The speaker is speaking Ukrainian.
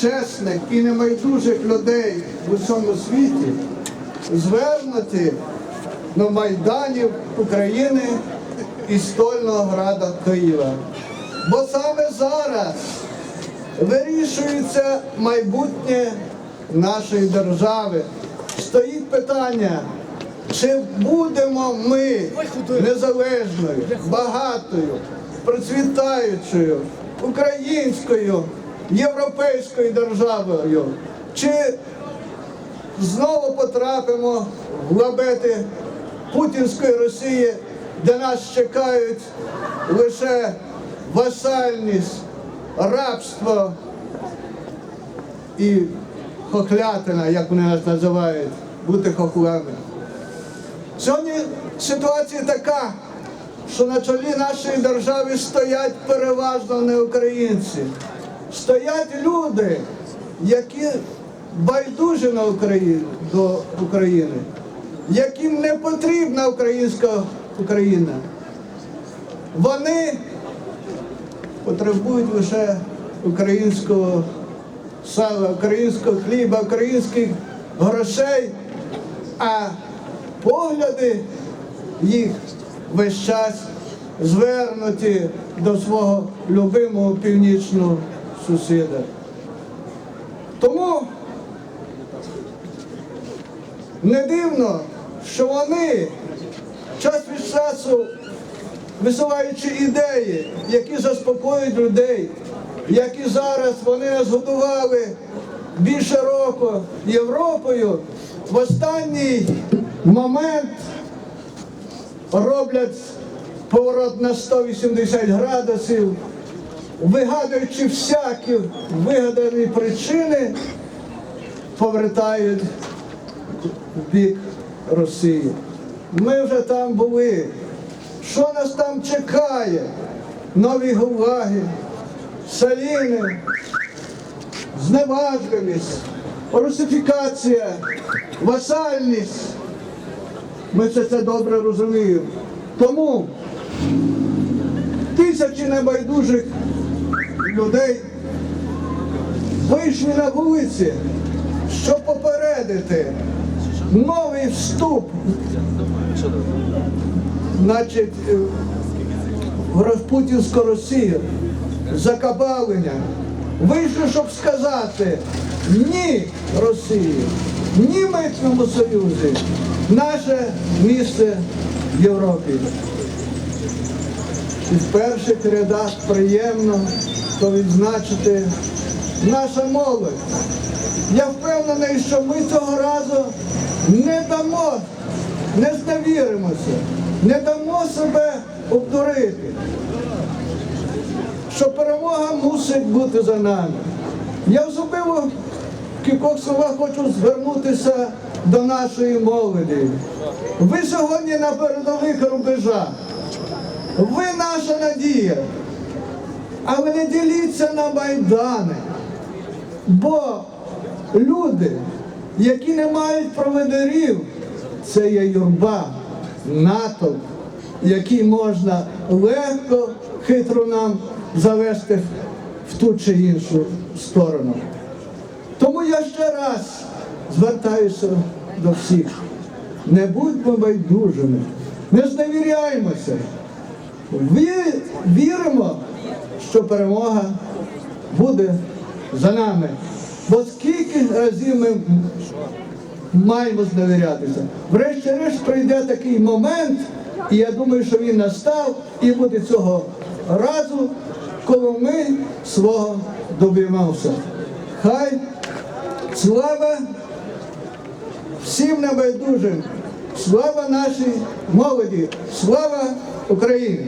чесних і небайдужих людей в усьому світі звернуті на майданів України і стольного града Києва. Бо саме зараз вирішується майбутнє нашої держави. Стоїть питання, чи будемо ми незалежною, багатою, процвітаючою, українською, європейською державою, чи знову потрапимо в лабети Путінської Росії, де нас чекають лише васальність, рабство і хохлятина, як вони нас називають, бути хохлами. Сьогодні ситуація така, що на чолі нашої держави стоять переважно не українці. Стоять люди, які байдужі на Україну, до України, яким не потрібна українська Україна. Вони потребують лише українського сала, українського хліба, українських грошей, а погляди їх весь час звернуті до свого любимого північного сусіда. Тому не дивно, що вони час від часу, висуваючи ідеї, які заспокоюють людей, які зараз вони нас годували більше року Європою, в останній момент роблять поворот на 180 градусів, вигадуючи всякі вигадані причини, повертають в бік Росії. Ми вже там були. Що нас там чекає? Нові гуваги, саліни, зневажливість, русифікація, васальність. Ми все це добре розуміємо. Тому тисячі небайдужих людей вийшли на вулиці, щоб попередити новий вступ, значить, е, в Розпутінську Росію, закабалення. Вийшли, щоб сказати ні Росії, ні Митному Союзі, наше місце в Європі. І в перших рядах приємно то відзначити наша молодь. Я впевнений, що ми цього разу не дамо, не зневіримося, не дамо себе обдурити, що перемога мусить бути за нами. Я особливо в кількох словах хочу звернутися до нашої молоді. Ви сьогодні на передових рубежах. Ви наша надія. Але не діліться на майдани. Бо люди, які не мають проведерів, це є юрба, натовп, який можна легко, хитро нам завести в ту чи іншу сторону. Тому я ще раз звертаюся до всіх. Не будьмо байдужими, не зневіряємося. Ві- Віримо, що перемога буде за нами. Бо скільки разів ми маємо зневірятися. Врешті-решт прийде такий момент, і я думаю, що він настав, і буде цього разу, коли ми свого доб'ємося. Хай слава всім небайдужим, слава нашій молоді, слава Україні!